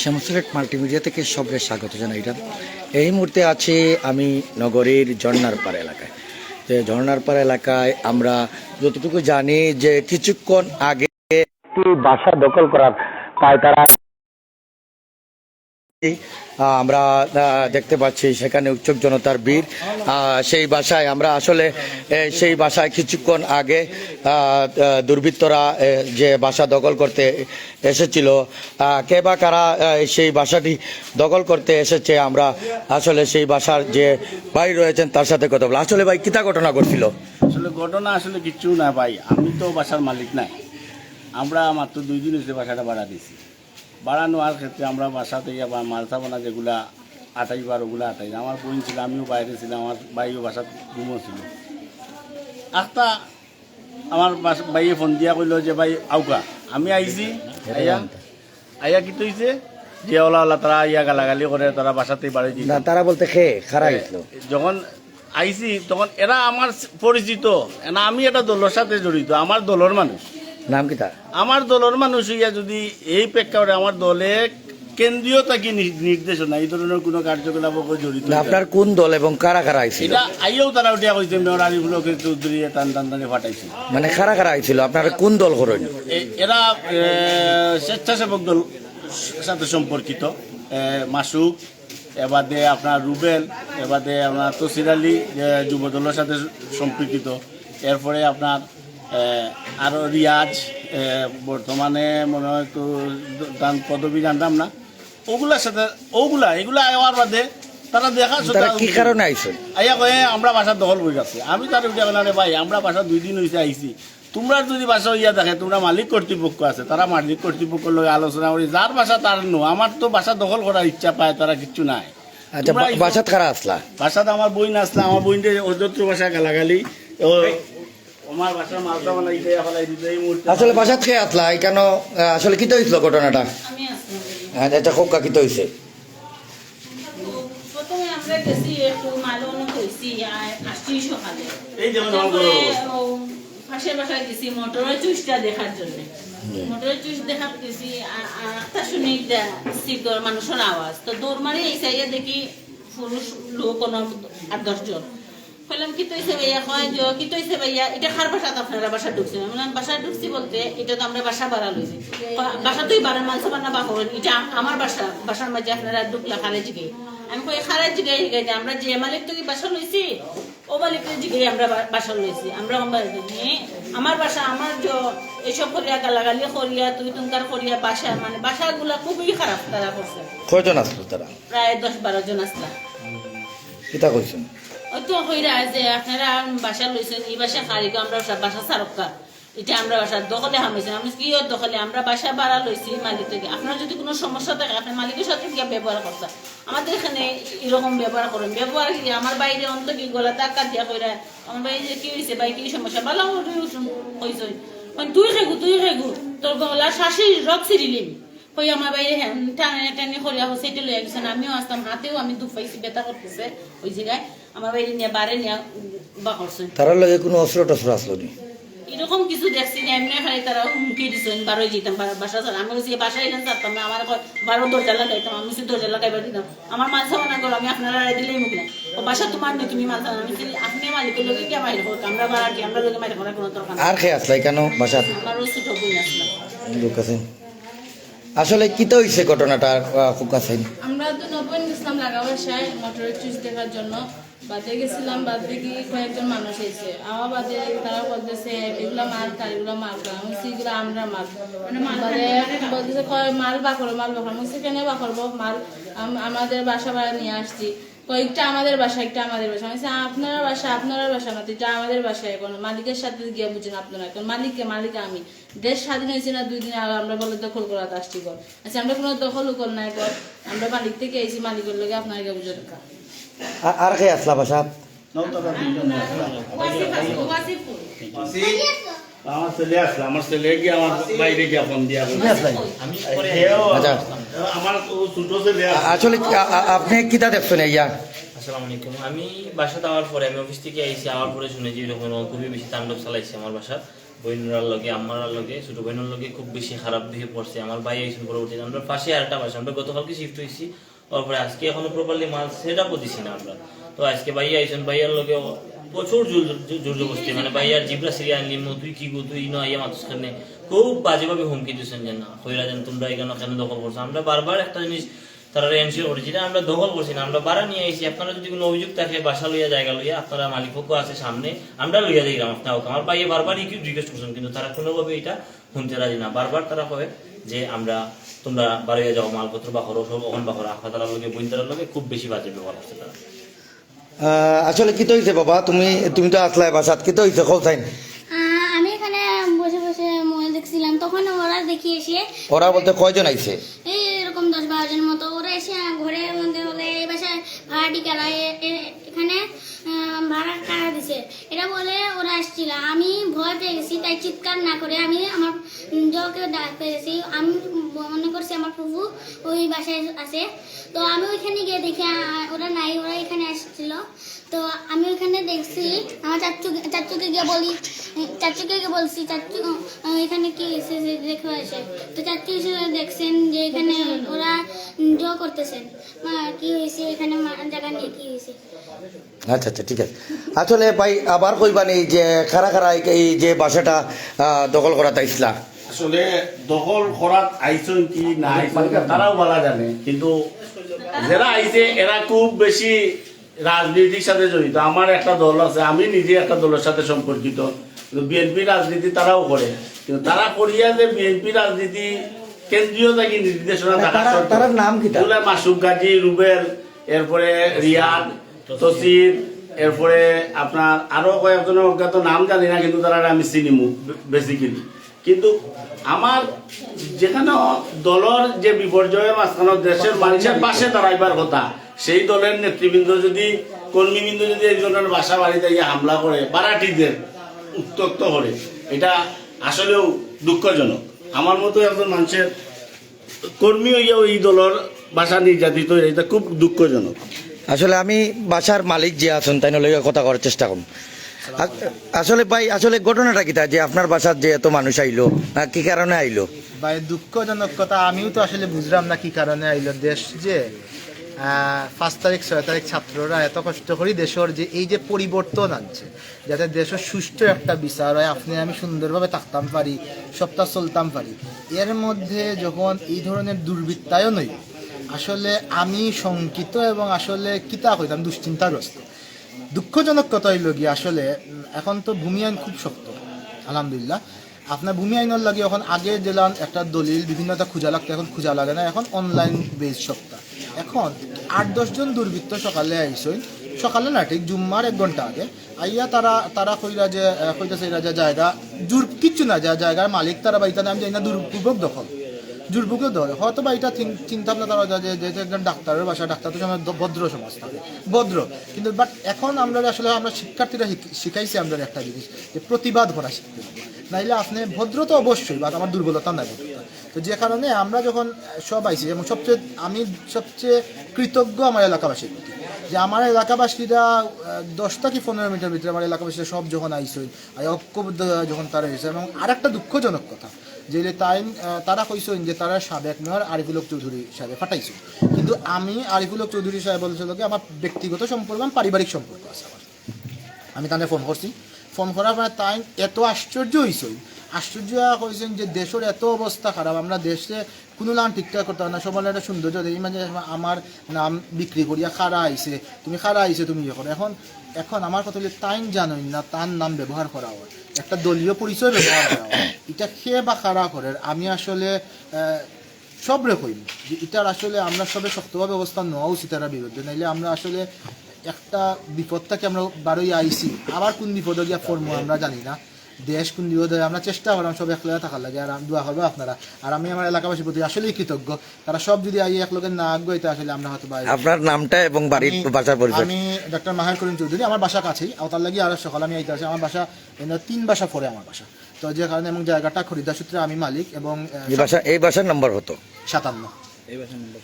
শ্যামসুলেট multimedia থেকে সবরে স্বাগত জানাই এটা এই মুহূর্তে আছি আমি নগরীর ঝর্নারপাড় এলাকায়। যে ঝর্নারপাড় এলাকায় আমরা যতটুকু জানি যে কিছুক্ষণ আগে বাসা দখল করার তাই তারা আমরা দেখতে পাচ্ছি সেখানে উচ্চক জনতার বীর সেই বাসায় আমরা আসলে সেই বাসায় কিছুক্ষণ আগে দুর্বৃত্তরা যে বাসা দখল করতে এসেছিল কে বা কারা সেই বাসাটি দখল করতে এসেছে, আমরা আসলে সেই বাসার যে ভাই রয়েছেন তার সাথে কথা বলা আসলে ভাই, কিতা ঘটনা ঘটছিল? আসলে ঘটনা আসলে কিচ্ছু না ভাই, আমি তো বাসার মালিক নাই। আমরা মাত্র দুই দিন বাসাটা ভাড়া দিছি ভাড়া নেওয়ার ক্ষেত্রে আমরা বাসাতে বা মালসা বানা যেগুলা আটাইবার ওগুলো আটাই আমার বোন ছিল আমিও বাইরে ছিলাম আমার বাইও বাসাত ঘুমো ছিল। একটা আমার বাস- বাইয়ে ফোন দিয়া কইলো যে ভাই আউকা আমি আইছি আইয়া আইয়া কি হয়েছে যে ওলা ওলা তারা ইয়া গালাগালি করে তারা বাসাতেই বাড়ি দিই না তারা বলতে খে খারা গেছিল যখন আইছি তখন এরা আমার পরিচিত না আমি এটা দলের সাথে জড়িত আমার দলের মানুষ। নাম কিতা আমার দলের মানুষ যদি এই প্রেক্ষাপটে আমার দলে কেন্দ্রীয় তাকে নির্দেশনা? এই ধরনের কোনো কার্যকলাপ জড়িত আপনার কোন দল এবং কারা কারা আইছিল? এটা আইও তারা উঠিয়া কইছে মেয়র আরিফুলকে চৌধুরী টান টান টানে ফাটাইছে। মানে কারা কারা আইছিল? আপনার কোন দল করেন? এরা স্বেচ্ছাসেবক দল সাথে সম্পর্কিত। মাসুক এবাদে আপনার রুবেল এবাদে আপনার তসির আলী যুব দলের সাথে সম্পর্কিত। এরপরে আপনার এ, আরও রিয়াজ বর্তমানে মনে হয় তো তার পদবি জানতাম না। ওগুলার সাথে ওগুলা এগুলা আওয়ার বাদে তারা দেখা কি কারণে আইয়া কয়ে আমরা বাসা দখল করে আছে আমি তার উঠে গেলাম রে ভাই আমরা বাসা দুই দিন হয়েছে আইছি। তোমরা যদি বাসা ইয়া দেখে তোমরা মালিক কর্তৃপক্ষ আছে তারা মালিক কর্তৃপক্ষের লগে আলোচনা করি। যার বাসা তার নো আমার তো বাসা দখল করার ইচ্ছা পায় তারা কিচ্ছু নাই। আচ্ছা বাসাত কারা আসলা? বাসাত আমার বই নাচলা আমার বইনটা অযত্র বাসা গালাগালি। আসলে বাসাত খেয়ে আসলা কেন আসলে কি হয়েছিল ঘটনাটা? হ্যাঁ, এটা খুব কাকিত হয়েছে গেছি পাশের বাসায় মোটরের চুইসটা দেখার জন্য। মোটরের চুইস দেখার গেছি শুনি মানুষের আওয়াজ। তো দৌড় মারি এই সাইডে দেখি পুরুষ লোক আট দশজন। বললাম কি তৈছে ভাইয়া? হয় যে কি তৈছে ভাইয়া? এটা খার বাসা? তো আপনারা বাসা ঢুকছে। আমি বললাম বাসা ঢুকছি বলতে এটা তো আমরা বাসা বাড়া লইছি। কয়, বাসা তুই বাড়ার মাংস বান্না বা করেন এটা আমার বাসা। বাসার মাঝে আপনারা ঢুকলা খারে জিগে আমি কই খারে জিগে জিগে যে আমরা যে মালিক তুই বাসা লইছি ও মালিকের জিগে আমরা বাসা লইছি। আমরা আমার আমার বাসা আমার যে এইসব করিয়া গালাগালি করিয়া তুই তুমকার করিয়া বাসা মানে বাসাগুলা খুবই খারাপ তারা করছে। কয়জন আসলো তারা? প্রায় দশ বারো জন আসলা। কিতা কইছেন? হইরা যে আপনারা বাসা লইছেন, এই বাসা খারিগ আমরা বাসা- বাসা সারকা এটা আমরা বাসা দখলে হামাইছেন আমি কি দখলে? আমরা বাসা ভাড়া লইছি মালিক থেকে। আপনার যদি কোনো সমস্যা থাকে, আপনি মালিকের সাথে গিয়ে ব্যবহার করছেন আমাদের এখানে এরকম ব্যবহার করেন। ব্যবহার কি আমার বাইরে অন্ত কি গলা টাকা দিয়া কইরা, আমার বাইরে যে কি হয়েছে ভাই, কি সমস্যা? ভালো হয়েছে তুই খেগু তুই খেগু তোর গলা শাশি রক ছিড়িলিম। কই, আমার বাইরে টানে টানে করিয়া হচ্ছে এটা লইয়া গেছেন। আমিও আসতাম, হাতেও আমি দুঃখ পাইছি ব্যথা করতেছে। ওই জায়গায় আমার বাইরে নিয়ে বারে নিয়ে বা করছেন তারার লগে কোনো অস্ত্র টস্ত্র আসলো নি? এরকম কিছু দেখছি না এমনি খালি তারা হুমকি দিচ্ছেন বারোই যেতাম বাসা ছাড়া। আমি বলছি বাসায় এখানে না আমার বারো দরজা লাগাইতাম আমি সে দরজা লাগাইবার দিতাম আমার মাল সাবানা করো আমি আপনারা রায় দিলেই মুখ না ও বাসা তোমার নেই তুমি মাল সাবানা আমি বলছি, আপনি মালিকের লোকে কি আমার করতো আমরা বাড়া কি আমরা লোকে মারি করার কোনো দরকার আর খেয়ে আসলাই কেন ছোট বই আসলাম লোক আছে। আসলে কিতা হয়েছে ঘটনাটা? আমরা তো নব্বই ইসলাম লাগা বাসায় মোটরের চুজ দেখার জন্য বাদে গেছিলাম বাদ দেখি কয়েকজন মানুষ এসে আমার বাদে তারা বলতেছে এগুলা মাল তার এগুলো মাল করা বলছি, এগুলো আমরা মাল। বাদে বলতেছে কয় মাল বা করো মাল বা করো আমি কেন বা করব মাল আমাদের বাসা ভাড়া নিয়ে আসছি। কয়েকটা আমাদের বাসা একটা আমাদের বাসা। আমি আপনারা বাসা আপনারা বাসা না এটা আমাদের বাসায় এখন। মালিকের সাথে গিয়ে বুঝেন আপনারা এখন। মালিককে মালিক আমি। দেশ স্বাধীন হয়েছে না দুই দিন আগে আমরা বলে দখল করাতে আসছি কর। আচ্ছা আমরা কোনো দখল কর নাই কর। আমরা মালিক থেকে এসেছি মালিকের লোকে আপনাকে বুঝে রাখা আর খেয়ে আসলা বাসাত দিয়া কি- আপনি কিতা দেখছেন আমি বাসা দেওয়ার পরে আমি অফিস থেকে আইসি আমার পরে শুনেছি এরকম খুবই বেশি তাণ্ডব চালাইছে আমার বাসা। বইনরার লগে আমার লগে, ছোট বোনের লগে খুব বেশি খারাপ দিকে পড়ছে। আমার ভাই আইসুন পরবর্তীতে, আমরা পাশে আরেকটা বাসা। আমরা গতকালকে শিফট হয়েছি তারপরে আজকে এখনও প্রপারলি মাল সেট আপও না আমরা। তো আজকে ভাইয়া আইসুন ভাইয়ার লগে প্রচুর জোর মানে ভাইয়ার জিবরা সিরিয়া আনলি তুই কি গো, তুই নয় মাতুস খানে খুব বাজেভাবে হুমকি দিচ্ছেন যে না হইরা যেন তোমরা এখানে কেন দখল করছ? আমরা বারবার একটা জিনিস তারা এনশিওর করেছি যেটা আমরা দখল করছি না, আমরা বাড়া নিয়ে আইছি। আপনারা যদি কোনো অভিযোগ থাকে, বাসা লইয়া, জায়গা লইয়া, আপনারা মালিক পক্ষ আছে সামনে, আমরা লইয়া দিলাম আপনার আমার পাইয়ে বারবারই কি রিকোয়েস্ট করছেন, কিন্তু তারা কোনোভাবে এটা শুনতে রাজি না। বারবার তারা কবে যে আমরা তোমরা বাড়িয়ে যাও মালপত্র বা সব ওখান বা করো আপনার লগে বইনতার লগে খুব বেশি বাজে ব্যবহার করছে তারা। আসলে কি তো হয়েছে বাবা? তুমি তুমি তো আসলাই বাসাত কি তো হয়েছে কৌথাইন আহ, আমি এখানে বসে বসে মোবাইল দেখছিলাম তখন ওরা দেখি এসে ওরা বলতে কয়জন আইছে? এই এরকম দশ বারো জন মতো ওরা এসে ঘরের মধ্যে বলে এই বাসায় এখানে ভাড়া কারা দিছে? এটা বলে ওরা আসছিল। আমি ভয় পেয়ে গেছি তাই চিৎকার না করে আমি আমার জকে গেছি আমি মনে করছি আমার প্রভু ওই বাসায় আছে। তো আমি ওইখানে গিয়ে দেখি ওরা নাই, ওরা এখানে আসছিল। তো আমি ওইখানে দেখছি, আমার চাচু, চাচুকে গিয়ে বলি, চাচুকে গিয়ে বলছি, চাচু এখানে কি যে দেখে আসে তো চাচু এসে দেখছেন যে এখানে ওরা জ করতেছেন। কি হয়েছে? এখানে জায়গা নিয়ে কি হয়েছে? আচ্ছা আচ্ছা ঠিক আছে। আসলে ভাই, আবার কইবানি যে খারা খারা এই যে বাসাটা দখল করা তাইছিলা। আসলে দখল করাত আইসন কি না তারাও বলা জানে কিন্তু যারা আইছে এরা খুব বেশি রাজনীতির সাথে জড়িত। আমার একটা দল আছে আমি নিজে একটা দলের সাথে সম্পর্কিত। বিএনপি রাজনীতি তারাও করে। কিন্তু তারা করিয়া যে বিএনপি রাজনীতি কেন্দ্রীয় থাকি নির্দেশনা থাকা তারা- নাম কি মাসুক গাজী রুবেল এরপরে রিয়াদ তসির এরপরে আপনার আরও কয়েকজনের অজ্ঞাত নাম জানি না কিন্তু তারা আমি চিনি বেসিক্যালি কিন্তু আমার যেখানে দলের যে বিপর্যয়ের মাঝখানে দেশের মানুষের পাশে দাঁড়াইবার কথা, সেই দলের নেতৃবৃন্দ যদি, কর্মীবৃন্দ যদি একজনের বাসা বাড়িতে গিয়ে হামলা করে বারাটিদের উত্তক্ত করে এটা আসলেও দুঃখজনক। আমার মতো একজন মানুষের কর্মী হইয়াও ওই দলের বাসা নির্যাতিত এটা খুব দুঃখজনক। আসলে আমি বাসার মালিক যে আছেন, তাই লইয়া কথা করার চেষ্টা করুন। আসলে ভাই আসলে ঘটনাটা কি তা যে আপনার বাসার যে এত মানুষ আইলো আহ, কি কারণে আইলো? ভাই দুঃখজনক কথা আমিও তো আসলে বুঝলাম না কি কারণে আইলো দেশ যে পাঁচ তারিখ ছয় তারিখ ছাত্ররা এত কষ্ট করি দেশের যে এই যে পরিবর্তন আনছে যাতে দেশের সুষ্ঠু একটা বিচার হয় আপনি আমি সুন্দরভাবে থাকতাম পারি সপ্তাহ চলতাম পারি। এর মধ্যে যখন এই ধরনের দুর্বৃত্তায়ন আসলে আমি শঙ্কিত এবং আসলে কিতা হইতাম দুশ্চিন্তাগ্রস্ত। দুঃখজনক কথা হইল গিয়ে আসলে এখন তো ভূমি আইন খুব শক্ত আলহামদুলিল্লাহ। আপনার ভূমি আইনের লাগে এখন আগে জেলান একটা দলিল বিভিন্নতা খোঁজা লাগতো এখন খোঁজা লাগে না এখন অনলাইন বেস সপ্তাহ এখন আট দশজন দুর্বৃত্ত সকালে আইসই সকালে না ঠিক জুম্মার এক ঘণ্টা আগে আইয়া তারা তারা কইরা যে আহ, কইতাছে এরা যে জায়গা জুর কিচ্ছু না যা জায়গার মালিক তারা বাইতা আমি জানি না দুর্পূর্বক দখল। দুর্ভোগেও ধরে হয়তো বা এটা চিন- চিন্তা ভাবনা করা যায় যে যেহেতু একজন ডাক্তারের বাসা ডাক্তার তো ভদ্র সমাজ থাকে। ভদ্র। কিন্তু বাট এখন আমরা আসলে আমরা শিক্ষার্থীরা শিখ- শিখাইছি আমরা একটা জিনিস, যে প্রতিবাদ করা শিখতে নাইলে আপনি ভদ্র তো অবশ্যই বাট আমার দুর্বলতা নাই তো যে কারণে আমরা যখন সব আইছি এবং সবচেয়ে আমি সবচেয়ে কৃতজ্ঞ আমার এলাকাবাসীর প্রতি, যে আমার এলাকাবাসীরা দশটা কি পনেরো মিটার ভিতরে আমার এলাকাবাসীরা সব যখন আইসই ঐক্যবদ্ধ যখন তারা হয়েছে এবং আরেকটা দুঃখজনক কথা যে তাই তারা কইছেন যে তারা সাবেক মেয়র আরিফুল হক চৌধুরী সাহেব ফাটাইছে কিন্তু আমি আরিফুল চৌধুরী সাহেব বলছিল কি আমার ব্যক্তিগত সম্পর্ক আমার পারিবারিক সম্পর্ক আছে আমার। আমি তাহলে ফোন করছি। ফোন করার পরে তাই এত আশ্চর্য হয়েছে আশ্চর্য হইয়া কইছেন যে দেশের এত অবস্থা খারাপ। আমরা দেশে কোনো লান ঠিকঠাক করতে পারি না। সবার একটা সৌন্দর্য দেখি মানে আমার নাম বিক্রি করিয়া খারা আইছে তুমি খারা আইছে তুমি ইয়ে করো। এখন এখন আমার কথা হলে তাই জানোই না, তার নাম ব্যবহার করা হয়। একটা দলীয় পরিচয় ব্যবহার করা হয়। এটা খেয়ে বা খারা করে? আমি আসলে সব রকম যে এটার আসলে আমরা সবে শক্তভাবে অবস্থান নেওয়া উচিত এরা বিরুদ্ধে। নাইলে আমরা আসলে একটা বিপদটাকে আমরা বারোই আইছি। আবার কোন বিপদে গিয়া পড়ব আমরা জানি না। দেশ কোন বিপদে আমরা চেষ্টা করলাম সব একলগে থাকার লাগে আর দোয়া করব আপনারা। আর আমি আমার এলাকাবাসীর প্রতি আসলেই কৃতজ্ঞ। তারা সব যদি আই একলগে না আগ্রহিত আসলে আমরা হয়তো বা- আপনার নামটা এবং বাড়ির আমি- বাসার পরিচয়। আমি ডক্টর মাহের করিম চৌধুরী আমার বাসা কাছেই। আর তার লাগে আর সকাল আমি আইতে আসি। আমার বাসা তিন বাসা পরে আমার বাসা। তো যে কারণে এবং জায়গাটা খরিদ্দার সূত্রে আমি মালিক এবং এই বাসা এই বাসার নাম্বার হতো সাতান্ন।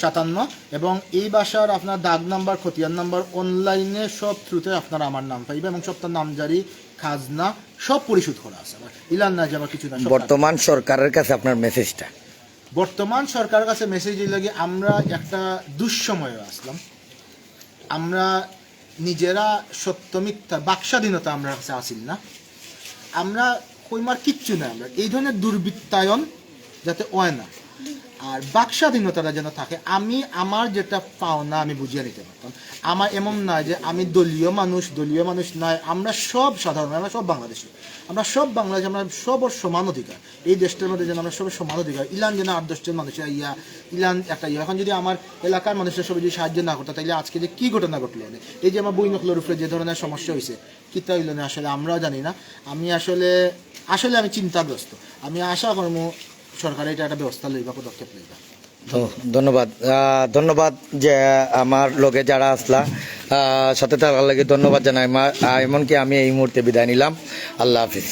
সাতান্ন। এবং এই বাসার আপনার দাগ নাম্বার খতিয়ান নাম্বার অনলাইনে সব থ্রুতে আপনারা আমার নাম পাইবে এবং সবটার নাম জারি খাজনা সব পরিশোধ করা আছে। আমার ইলান না যে আমার কিছু না বর্তমান সরকারের কাছে আপনার মেসেজটা বর্তমান সরকারের কাছে মেসেজ লাগে আমরা একটা দুঃসময়ে আসলাম। আমরা নিজেরা সত্য মিথ্যা বাকস্বাধীনতা আমরা কাছে আসিল না। আমরা কইমার কিচ্ছু না আমরা। এই ধরনের দুর্বৃত্তায়ন যাতে হয় না। আর বাকস্বাধীনতাটা যেন থাকে, আমি আমার যেটা পাওনা আমি বুঝিয়ে নিতে পারতাম। আমার এমন নয় যে আমি দলীয় মানুষ দলীয় মানুষ নয়, আমরা সব সাধারণ, আমরা সব বাংলাদেশি। আমরা সব বাংলাদেশ, আমরা সবর সমান অধিকার। এই দেশটার মধ্যে যেন আমরা সবার সমান অধিকার। ইলান যেন আট দশটার মানুষের ইয়া, ইলান একটা ইয়া। এখন যদি আমার এলাকার মানুষের সবাই যদি সাহায্য না করতো তাহলে আজকে যে কী ঘটনা ঘটলো? এই যে আমার বই নকলের উপরে যে ধরনের সমস্যা হয়েছে কিতা হইল না, আসলে আমরাও জানি না। আমি আসলে আসলে আমি চিন্তাগ্রস্ত। আমি আশা করব এটা একটা ব্যবস্থা লইবা, পদক্ষেপ লইবা। ধন্যবাদ। ধন্যবাদ যে, আমার লোকে যারা আসলা। সাথে থাকার লাগে ধন্যবাদ জানাই। এমনকি আমি এই মুহূর্তে বিদায় নিলাম। আল্লাহ হাফিজ।